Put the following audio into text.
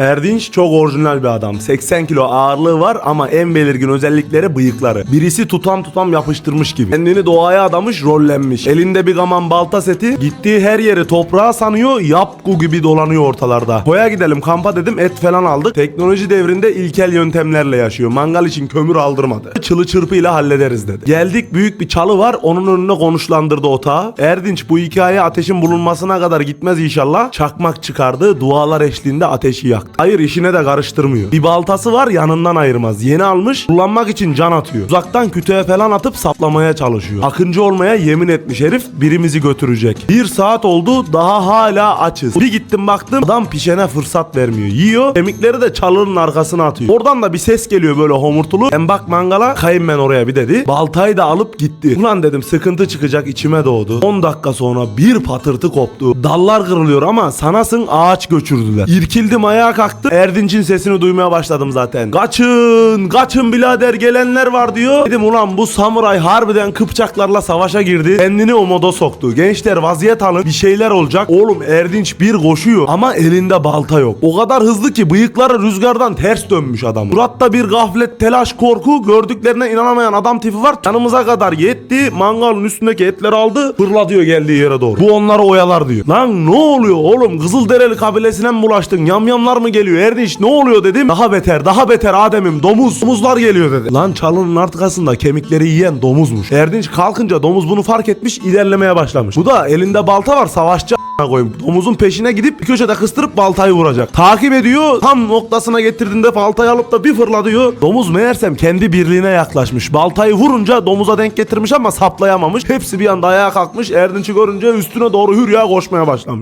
Erdinç çok orijinal bir adam. 80 kilo ağırlığı var ama en belirgin özellikleri bıyıkları. Birisi tutam tutam yapıştırmış gibi. Kendini doğaya adamış, rollenmiş. Elinde bir gaman balta seti. Gittiği her yeri toprağa sanıyor, yapgu gibi dolanıyor ortalarda. Koya gidelim kampa dedim et falan aldık. Teknoloji devrinde ilkel yöntemlerle yaşıyor. Mangal için kömür aldırmadı. Çılı çırpıyla hallederiz dedi. Geldik büyük bir çalı var onun önüne konuşlandırdı otağı. Erdinç bu hikaye ateşin bulunmasına kadar gitmez inşallah. Çakmak çıkardı dualar eşliğinde ateşi yaktı. Hayır işine de karıştırmıyor. Bir baltası var yanından ayırmaz. Yeni almış kullanmak için can atıyor. Uzaktan kütüğe falan atıp saplamaya çalışıyor. Akıncı olmaya yemin etmiş herif birimizi götürecek. Bir saat oldu daha hala açız. Bir gittim baktım adam pişene fırsat vermiyor. Yiyor kemikleri de çalının arkasına atıyor. Oradan da bir ses geliyor böyle homurtulu. Ben bak mangala kayın ben oraya bir dedi. Baltayı da alıp gitti. Ulan dedim sıkıntı çıkacak içime doğdu. 10 dakika sonra bir patırtı koptu. Dallar kırılıyor ama sanasın ağaç göçürdüler. İrkildim ayağa kalktım. Erdinç'in sesini duymaya başladım zaten. Kaçın kaçın birader gelenler var diyor. Dedim ulan bu samuray harbiden Kıpçaklarla savaşa girdi. Kendini o moda soktu. Gençler vaziyet alın bir şeyler olacak. Oğlum Erdinç bir koşuyor ama elinde balta yok. O kadar hızlı ki bıyıkları rüzgardan ters dönmüş adam. Suratta bir gaflet, telaş, korku gördüklerine inanamayan adam tipi var. Yanımıza kadar yetti. Mangalın üstündeki etleri aldı. Fırlatıyor geldiği yere doğru. Bu onları oyalar diyor. Lan ne oluyor oğlum? Kızılderili kabilesine mi bulaştın? Yamyamlar mı geliyor? Erdinç ne oluyor dedim. Daha beter, daha beter Adem'im. Domuz. Domuzlar geliyor dedi. Lan çalının arkasında kemikleri yiyen domuzmuş. Erdinç kalkınca domuz bunu fark etmiş ilerlemeye başlamış. Bu da elinde balta var savaşçı koyayım. Domuzun peşine gidip bir köşede kıstırıp baltayı vuracak. Takip ediyor. Tam noktasına getirdiğinde baltayı alıp da bir fırlatıyor. Domuz meğersem kendi birliğine yaklaşmış. Baltayı vurunca domuza denk getirmiş ama saplayamamış. Hepsi bir anda ayağa kalkmış. Erdinç'i görünce üstüne doğru hürya koşmaya başlamış.